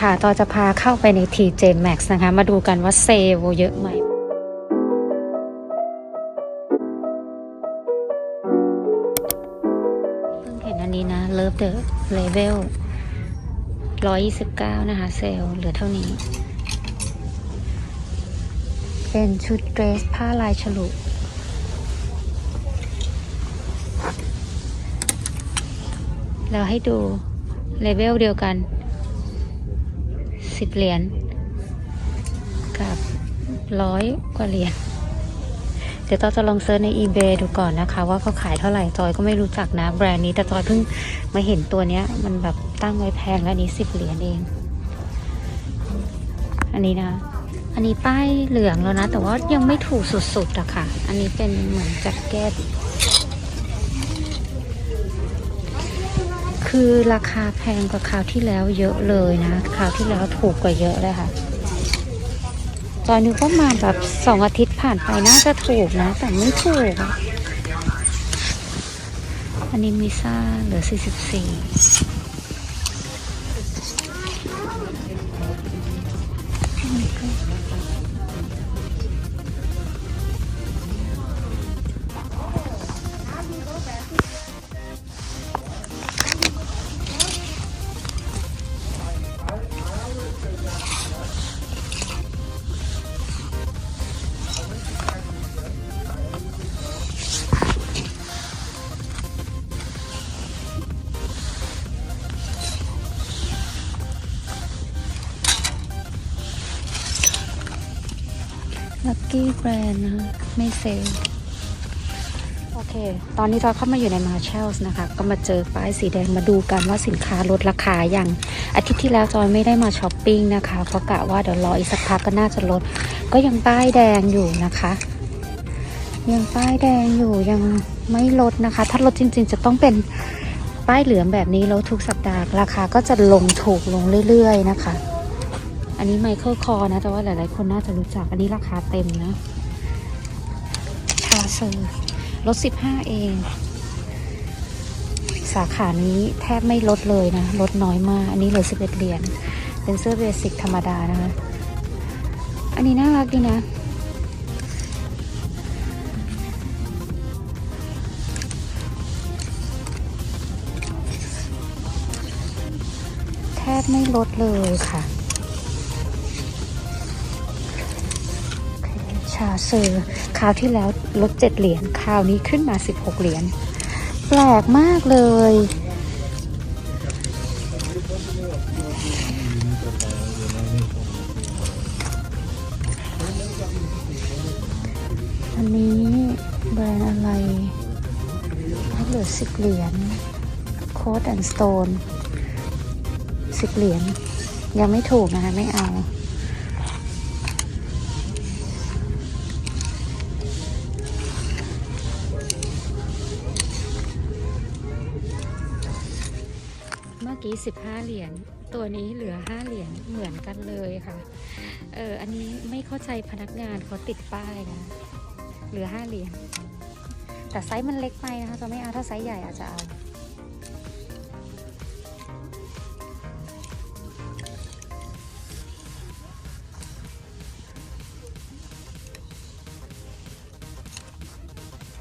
ค่ะต่อจะพาเข้าไปใน T.J.Max นะคะ มาดูกันว่าเซลเยอะไหมเพิ่งเห็นอันนี้นะ Love the Level 129 นะคะ เซลเหลือเท่านี้ เป็นชุดเดรสผ้าลายฉลุแล้วให้ดูเลเวลเดียวกัน 10เหรียญกับร้อยกว่าเหรียญเดี๋ยวจอยจะลองเซิร์ชใน eBay ดูก่อนนะคะ ว่าเขาขายเท่าไหร่จอยก็ไม่รู้จักนะ แบรนด์นี้แต่จอยเพิ่งมาเห็นตัวเนี้ย มันแบบตั้งไว้แพงแล้วอันนี้10เหรียญเอง อันนี้นะ อันนี้ป้ายเหลืองแล้วนะ แต่ว่ายังไม่ถูกสุดๆอะค่ะ อันนี้เป็นเหมือนแจ็คเก็ต คือราคาแพงกว่าคราวที่แล้วเยอะเลยนะ คราวที่แล้วถูกกว่าเยอะเลยค่ะตอนนี้ก็มาแบบสองอาทิตย์ผ่านไปน่าจะถูกนะ แต่ไม่ถูกอะอันนี้มิซ่าเหลือ 44ี้แบรนด์นะคะไม่เซลลโอเค ตอนนี้เราเข้ามาอยู่ในมาเชลส์นะคะ ก็มาเจอป้ายสีแดงมาดูกันว่าสินค้าลดราคาอย่างอาทิตย์ที่แล้วจอยไม่ได้มาช้อปปิ้งนะคะ เพราะกะว่าเดี๋ยวรออีกสักพักก็น่าจะลด ก็ยังป้ายแดงอยู่นะคะ ยังป้ายแดงอยู่ยังไม่ลดนะคะ ถ้าลดจริง ๆ จะต้องเป็นป้ายเหลืองแบบนี้แล้วทุกสัปดาห์ราคาก็จะลงถูกลงเรื่อย ๆ นะคะ นนี้ไมเคิลคอนะ แต่ว่าหลายๆ คนน่าจะรู้จัก อันนี้ราคาเต็มนะ ชาเซอร์ลด 15 เอง สาขานี้แทบไม่ลดเลยนะ ลดน้อยมาก อันนี้เหลือ 11 เหรียญ เป็นเสื้อเบสิกธรรมดานะคะ อันนี้น่ารักดีนะแทบไม่ลดเลยค่ะ ชาเซอร์คราวที่แล้วลดเจ็ดเหรียญคราวนี้ขึ้นมาสิบหกเหรียญแปลกมากเลย อันนี้แบรนด์อะไรเหลือสิบเหรียญโค้ดแอนด์สโตนสิบเหรียญยังไม่ถูกนะคะ ไม่เอา กี้ 15 เหรียญ ตัวนี้เหลือ 5 เหรียญ เหมือนกันเลยค่ะ เออ อันนี้ไม่เข้าใจพนักงานเขาติดป้ายนะ เหลือ 5 เหรียญ แต่ไซส์มันเล็กไปนะคะจะไม่เอาถ้าไซส์ใหญ่อาจจะเอา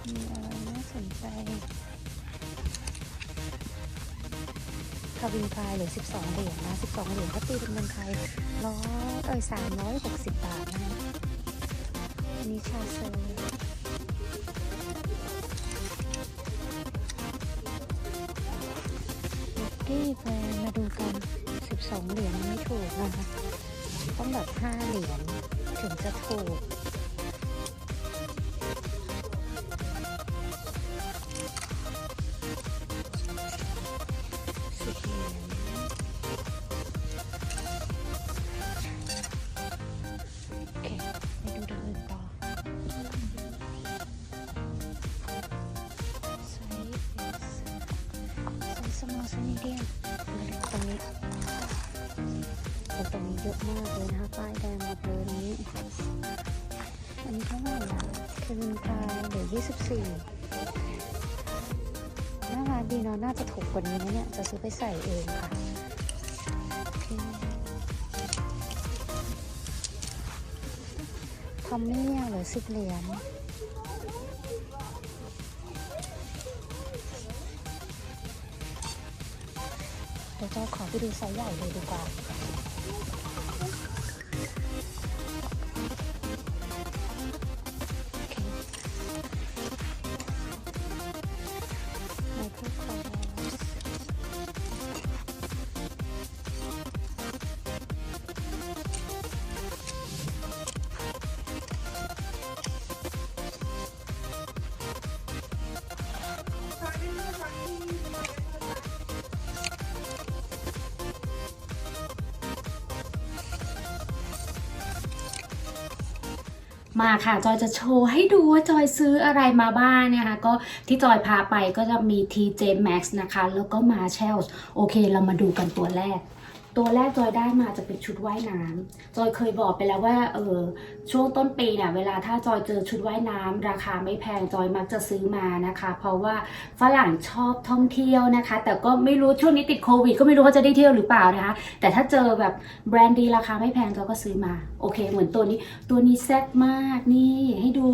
มีอะไรน่าสนใจ คาวินคลายเหลือ 12 เหรียญนะ 12 เหรียญก็ตีเป็นเงินไทยร้อยเอ้ย360 บาทนะคะนนี้ชาเซอร์กี้แบรนมาดูกัน 12 เหรียญไม่ถูกนะคะ ต้องแบบ 5 เหรียญถึงจะถูก อะมากเลยนะคะป้ายแดงหมดเลยนี้ อันนี้เท่าไหร่นะคือมันกลายเหลือ24น่ารักดีเนาะน่าจะถูกกว่านี้นะเนี่ย จะซื้อไปใส่เองค่ะทอมมี่ยเหลือสิบเหรียญเดี๋ยวจะขอไปดูไซส์ใหญ่เลยดีกว่า มาค่ะจอยจะโชว์ให้ดูว่าจอยซื้ออะไรมาบ้างนะคะ ก็ที่จอยพาไปก็จะมี TJ Max นะคะ แล้วก็มา s h e l l โอเค เรามาดูกันตัวแรก ตัวแรกจอยได้มาจะเป็นชุดว่ายน้ำจอยเคยบอกไปแล้วว่าเออช่วงต้นปีเนี่ยเวลาถ้าจอยเจอชุดว่ายน้ำราคาไม่แพงจอยมักจะซื้อมานะคะ เพราะว่าฝรั่งชอบท่องเที่ยวนะคะ แต่ก็ไม่รู้ช่วงนี้ติดโควิดก็ไม่รู้ว่าจะได้เที่ยวหรือเปล่านะคะ แต่ถ้าเจอแบบแบรนด์ดีราคาไม่แพงจอยก็ซื้อมาโอเค เหมือนตัวนี้ตัวนี้แซ่บมากนี่ให้ดู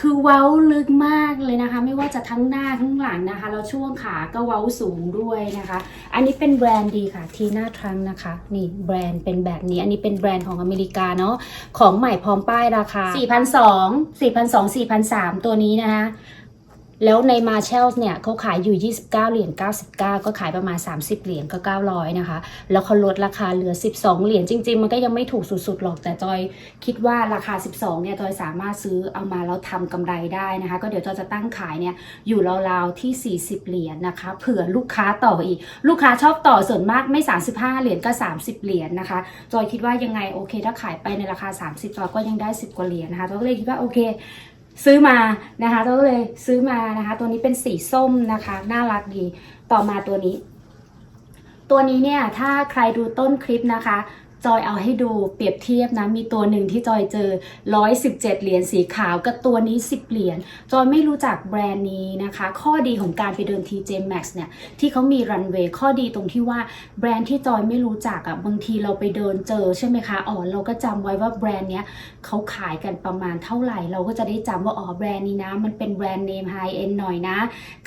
คือเว้าลึกมากเลยนะคะ ไม่ว่าจะทั้งหน้าทั้งหลังนะคะแล้วช่วงขาก็เว้าสูงด้วยนะคะ อันนี้เป็นแบรนด์ดีค่ะทีน่าทรังนะคะ นี่แบรนด์เป็นแบบนี้ อันนี้เป็นแบรนด์ของอเมริกาเนาะ ของใหม่พร้อมป้ายราคา 4,200 4,200 4,300 ตัวนี้นะคะ แล้วใน Marshalls เนี่ยเขาขายอยู่ 29 เหรียญ 99 ก็ขายประมาณ 30 เหรียญก็ 900 นะคะ แล้วเขาลดราคาเหลือ 12 เหรียญจริง ๆ มันก็ยังไม่ถูกสุดๆหรอกแต่จอยคิดว่าราคา 12 เนี่ยจอยสามารถซื้อเอามาแล้วทำกำไรได้นะคะ ก็เดี๋ยวจอยจะตั้งขายเนี่ยอยู่ราวๆที่ 40 เหรียญนะคะ เผื่อลูกค้าต่ออีก ลูกค้าชอบต่อส่วนมากไม่ 35 เหรียญก็ 30 เหรียญนะคะ จอยคิดว่ายังไงโอเค ถ้าขายไปในราคา 30จอยก็ยังได้ 10 กว่าเหรียญนะคะจอยก็เลยคิดว่าโอเค ซื้อมานะคะเราก็เลยซื้อมานะคะ ตัวนี้เป็นสีส้มนะคะ น่ารักดี ต่อมาตัวนี้ ตัวนี้เนี่ยถ้าใครดูต้นคลิปนะคะ จอยเอาให้ดูเปรียบเทียบนะ มีตัวหนึ่งที่จอยเจอ 117 เหรียญสีขาวกับตัวนี้ 10 เหรียญจอยไม่รู้จักแบรนด์นี้นะคะ ข้อดีของการไปเดิน TJ Maxx เนี่ย ที่เขามีรันเวย์ข้อดีตรงที่ว่าแบรนด์ที่จอยไม่รู้จักอะ่ะบางทีเราไปเดินเจอใช่ไหมคะอ๋อเราก็จำไว้ว่าแบรนด์เนี้ยเขาขายกันประมาณเท่าไหร่ เราก็จะได้จำว่าอ๋อแบรนด์นี้นะ มันเป็นแบรนด์เนมไฮเอ็นหน่อยนะ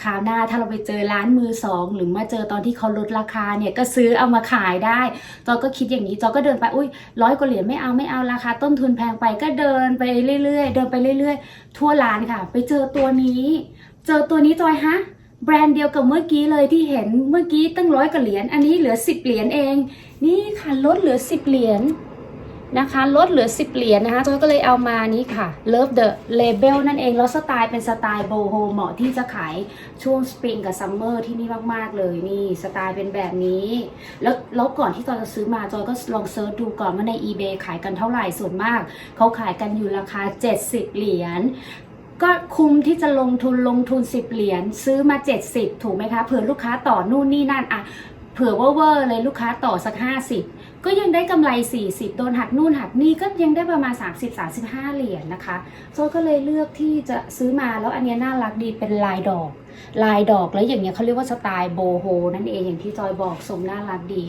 คราวหน้าถ้าเราไปเจอร้านมือสองหรือมาเจอตอนที่เขาลดราคาเนี่ยก็ซื้อเอามาขายได้จอยก็คิดอย่างนี้จอยก็เดินไปอุ้ยร้อยกว่าเหรียญไม่เอาไม่เอาราคาต้นทุนแพงไปก็เดินไปเรื่อยๆ เดินไปเรื่อย ๆ ทั่วร้านค่ะ ไปเจอตัวนี้ เจอตัวนี้จอยฮะแบรนด์เดียวกับเมื่อกี้เลยที่เห็นเมื่อกี้ตั้งร้อยกว่าเหรียญอันนี้เหลือสิบเหรียญเอง นี่ค่ะลดเหลือสิบเหรียญ นะคะลดเหลือ 10 เหรียญนะคะจอยก็เลยเอามานี้ค่ะ Love the Label นั่นเองแล้วสไตล์เป็นสไตล์โบโฮเหมาะที่จะขายช่วงสปริงกับซัมเมอร์ที่นี่มากๆเลยนี่สไตล์เป็นแบบนี้ แล้วแล้วก่อนที่จอยจะซื้อมาจอยก็ลองเซิร์ชดูก่อนว่าใน eBay ขายกันเท่าไหร่ส่วนมาก เขาขายกันอยู่ราคา 70 เหรียญก็คุ้มที่จะลงทุนลงทุน 10 เหรียญซื้อมา 70 ถูกไหมคะเผื่อลูกค้าต่อนู่นนี่นั่นอะเผื่อเวอร์เลยลูกค้าต่อสัก 50 ก็ยังได้กำไร 40 โดนหักนู่นหักนี่ก็ยังได้ประมาณ 30-35 เหรียญนะคะโซก็เลยเลือกที่จะซื้อมาแล้วอันเนี้ยน่ารักดีเป็นลายดอก ลายดอกแล้วอย่างเงี้ยเขาเรียกว่าสไตล์โบโฮนั่นเองอย่างที่จอยบอกสมน่ารักดี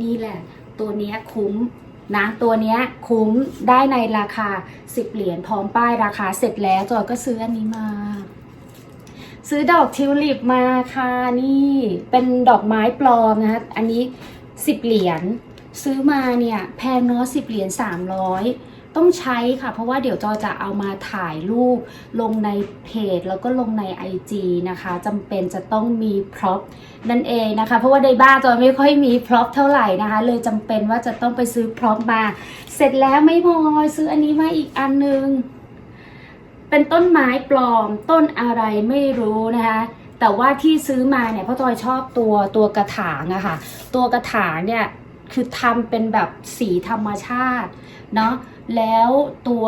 นี่แหละ ตัวเนี้ยคุ้มนะตัวเนี้ยคุ้มได้ในราคา 10 เหรียญพร้อมป้ายราคาเสร็จแล้วจอยก็ซื้ออันนี้มา ซื้อดอกทิวลิปมาค่ะนี่เป็นดอกไม้ปลอมนะคะอันนี้ 10 เหรียญ ซื้อมาเนี่ยแพงเนาะ10เหรียญ300ต้องใช้ค่ะ เพราะว่าเดี๋ยวจอยจะเอามาถ่ายรูป ลงในเพจ แล้วก็ลงใน IG นะคะจำเป็นจะต้องมีพร็อพนั่นเองนะคะ เพราะว่าในบ้านจอยไม่ค่อยมีพร็อพเท่าไหร่นะคะ เลยจำเป็นว่าจะต้องไปซื้อพร็อพมา เสร็จแล้วไม่พอซื้ออันนี้มาอีกอันนึง เป็นต้นไม้ปลอมต้นอะไรไม่รู้นะคะแต่ว่าที่ซื้อมาเนี่ยเพราะจอยชอบตัวตัวกระถางอะค่ะ ตัวกระถางเนี่ย คือทำเป็นแบบสีธรรมชาติเนาะแล้วตัว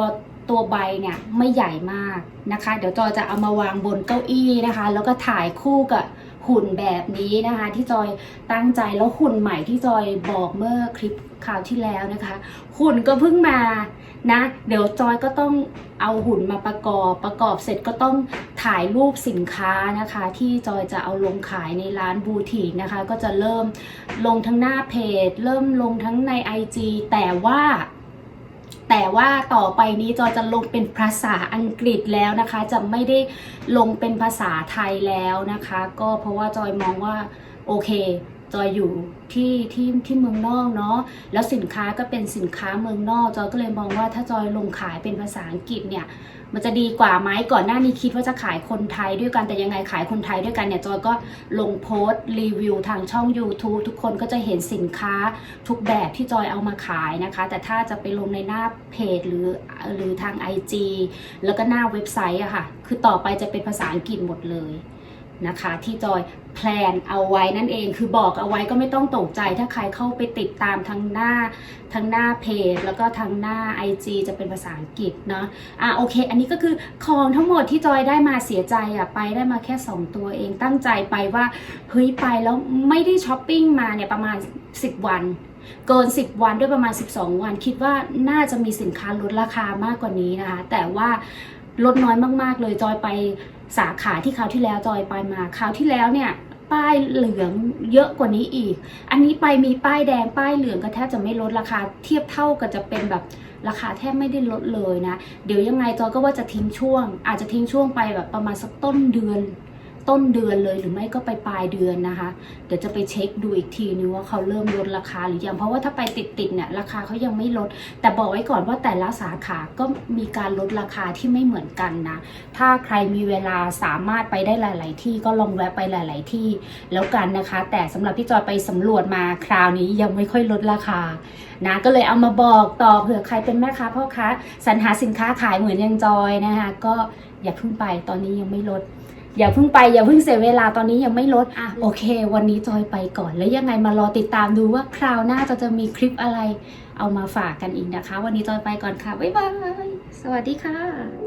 ตัวใบเนี่ยไม่ใหญ่มากนะคะ เดี๋ยวจอยจะเอามาวางบนเก้าอี้นะคะ แล้วก็ถ่ายคู่กับ หุ่นแบบนี้นะคะ ที่จอยตั้งใจแล้วหุ่นใหม่ที่จอยบอกเมื่อคลิปคราวที่แล้วนะคะ หุ่นก็เพิ่งมานะ เดี๋ยวจอยก็ต้องเอาหุ่นมาประกอบประกอบเสร็จก็ต้องถ่ายรูปสินค้านะคะ ที่จอยจะเอาลงขายในร้านบูติกนะคะ ก็จะเริ่มลงทั้งหน้าเพจ เริ่มลงทั้งใน IG แต่ว่า แต่ว่าต่อไปนี้จอยจะลงเป็นภาษาอังกฤษแล้วนะคะ จะไม่ได้ลงเป็นภาษาไทยแล้วนะคะ ก็เพราะว่าจอยมองว่าโอเค จอยอยู่ที่ที่ที่เมืองนอกเนาะแล้วสินค้าก็เป็นสินค้าเมืองนอก จอยก็เลยมองว่าถ้าจอยลงขายเป็นภาษาอังกฤษเนี่ยมันจะดีกว่าไหมก่อนหน้านี้คิดว่าจะขายคนไทยด้วยกันแต่ยังไงขายคนไทยด้วยกันเนี่ยจอยก็ลงโพสต์รีวิวทางช่อง YouTube ทุกคนก็จะเห็นสินค้าทุกแบบที่จอยเอามาขายนะคะ แต่ถ้าจะไปลงในหน้าเพจหรือหรือทาง IG แล้วก็หน้าเว็บไซต์อะค่ะ คือต่อไปจะเป็นภาษาอังกฤษหมดเลย นะคะ ที่จอยแพลนเอาไว้นั่นเองคือบอกเอาไว้ก็ไม่ต้องตกใจ ถ้าใครเข้าไปติดตามทางหน้าทางหน้าเพจ แล้วก็ทางหน้า IG จะเป็นภาษาอังกฤษเนาะอะโอเค อันนี้ก็คือของทั้งหมดที่จอยได้มาเสียใจอะไปได้มาแค่ 2 ตัวเองตั้งใจไปว่าเฮ้ยไปแล้วไม่ได้ช้อปปิ้งมาเนี่ยประมาณ 10 วันเกิน 10 วันด้วยประมาณ 12 วัน คิดว่าน่าจะมีสินค้าลดราคามากกว่านี้นะคะ แต่ว่า ลดน้อยมากๆ เลยจอยไปสาขาที่คราวที่แล้วจอยไปมาคราวที่แล้วเนี่ยป้ายเหลืองเยอะกว่านี้อีก อันนี้ไปมีป้ายแดงป้ายเหลืองก็แทบจะไม่ลดราคาเทียบเท่ากับจะเป็นแบบราคาแทบไม่ได้ลดเลยนะ เดี๋ยวยังไงจอยก็ว่าจะทิ้งช่วง อาจจะทิ้งช่วงไปแบบประมาณสักต้นเดือน ต้นเดือนเลยหรือไม่ก็ไปปลายเดือนนะคะ เดี๋ยวจะไปเช็คดูอีกทีนึงว่าเขาเริ่มลดราคาหรือยังเพราะว่าถ้าไปติดๆเนี่ยราคาเขายังไม่ลด แต่บอกไว้ก่อนว่าแต่ละสาขาก็มีการลดราคาที่ไม่เหมือนกันนะ ถ้าใครมีเวลาสามารถไปได้หลาย ๆ ที่ก็ลองแวะไปหลาย ๆ ที่แล้วกันนะคะ แต่สำหรับที่จอยไปสำรวจมาคราวนี้ยังไม่ค่อยลดราคานะก็เลยเอามาบอกต่อเผื่อใครเป็นแม่ค้าพ่อค้าสรรหาสินค้าขายเหมือนอยังจอยนะคะก็อย่าเพิ่งไปตอนนี้ยังไม่ลด อย่าเพิ่งไปอย่าเพิ่งเสียเวลาตอนนี้ยังไม่ลดอะโอเค วันนี้จอยไปก่อน แล้วยังไงมารอติดตามดูว่าคราวหน้าจะจะมีคลิปอะไรเอามาฝากกันอีกนะคะ วันนี้จอยไปก่อนค่ะบ๊ายบายสวัสดีค่ะ